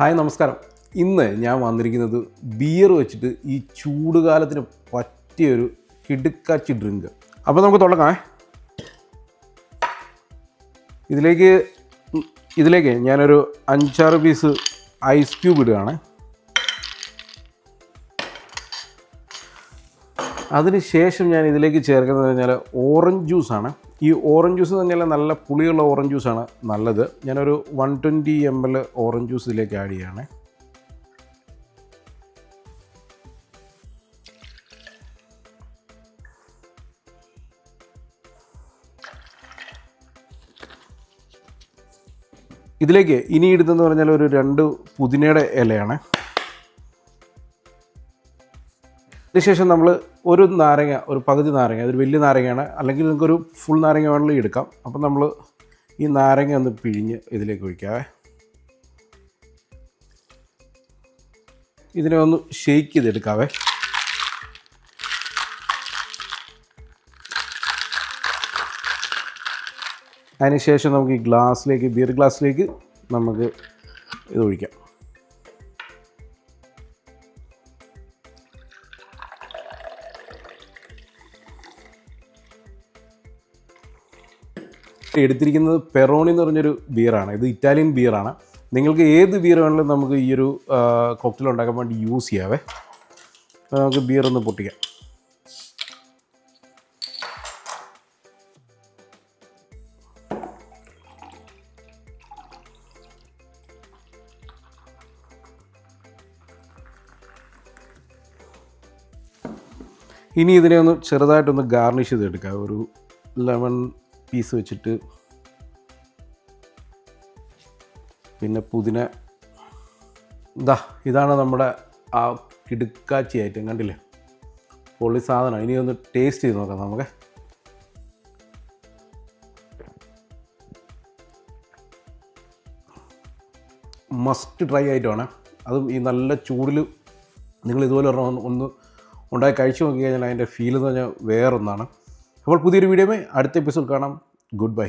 Hi നമസ്കാരം. ഇന്ന് ഞാൻ വന്നിരിക്കുന്നത് ബിയർ വെച്ചിട്ട് ഈ ചൂടുകാലത്തിന് പറ്റിയൊരു കിടുക്കാച്ചി ഡ്രിങ്ക്. അപ്പോൾ നമുക്ക് തുടങ്ങാം ഇതിലേക്ക് ഇതിലേക്ക് ഞാനൊരു അഞ്ചാറ് പീസ് ഐസ് ക്യൂബ് ഇടുകയാണ്. അതിനുശേഷം ഞാൻ ഇതിലേക്ക് ചേർക്കുന്നത് പറഞ്ഞാൽ ഓറഞ്ച് ജ്യൂസാണ് ഈ ഓറഞ്ച് ജ്യൂസ് എന്ന് പറഞ്ഞാൽ നല്ല പുളിയുള്ള ഓറഞ്ച് ജ്യൂസാണ് നല്ലത്. ഞാനൊരു one twenty M L orange juice ഇതിലേക്ക് ആഡ് ചെയ്യുകയാണ് ഇതിലേക്ക് ഇനി ഇടുന്നതെന്ന് പറഞ്ഞാൽ ഒരു രണ്ട് പുതിനയുടെ ഇലയാണ്. അതിനുശേഷം നമ്മൾ ഒരു നാരങ്ങ ഒരു പകുതി നാരങ്ങ അതൊരു വലിയ നാരങ്ങയാണ് അല്ലെങ്കിൽ നിങ്ങൾക്കൊരു ഫുൾ നാരങ്ങ വേണമെങ്കിൽ എടുക്കാം. അപ്പം നമ്മൾ ഈ നാരങ്ങ ഒന്ന് പിഴിഞ്ഞ് ഇതിലേക്ക് ഒഴിക്കാവേ. ഇതിനെ ഒന്ന് ഷെയ്ക്ക് ചെയ്തെടുക്കാവേ. അതിനുശേഷം നമുക്ക് ഈ ഗ്ലാസ്സിലേക്ക് ബിയർ ഗ്ലാസ്സിലേക്ക് നമുക്ക് ഇത് ഒഴിക്കാം. എടുത്തിരിക്കുന്നത് പെറോണി എന്ന് പറഞ്ഞൊരു ബിയറാണ് ഇത് ഇറ്റാലിയൻ ബിയറാണ് നിങ്ങൾക്ക് ഏത് ബിയർ വേണമെങ്കിലും നമുക്ക് ഈ ഒരു കോക്ടെയിൽ ഉണ്ടാക്കാൻ വേണ്ടി യൂസ് ചെയ്യാവേ. നമുക്ക് ബിയർ ഒന്ന് പൊട്ടിക്കാം. ഇനി ഇതിനെ ഒന്ന് ചെറുതായിട്ടൊന്ന് ഗാർണിഷ് ചെയ്തെടുക്കാം. ഒരു ലെമൺ പീസ് വെച്ചിട്ട് പിന്നെ പുതിന ഇതാ ഇതാണ് നമ്മുടെ ആ കിടുക്കാച്ചി ഐറ്റം കണ്ടില്ലേ? പൊള്ളി സാധനം. ഇനി ഒന്ന് ടേസ്റ്റ് ചെയ്ത് നോക്കാം നമുക്ക്. മസ്റ്റ് ട്രൈ ആയിട്ടാണ് അതും ഈ നല്ല ചൂടിൽ നിങ്ങൾ ഇതുപോലെ ഒന്ന് ഒന്ന് ഉണ്ടാക്കി കഴിച്ചു നോക്കി കഴിഞ്ഞാൽ അതിന്റെ ഫീൽ എന്ന് പറഞ്ഞാൽ വേറൊന്നാണ്. അപ്പോൾ പുതിയൊരു വീഡിയോമേ അടുത്ത എപ്പിസോഡ് കാണാം. Good bye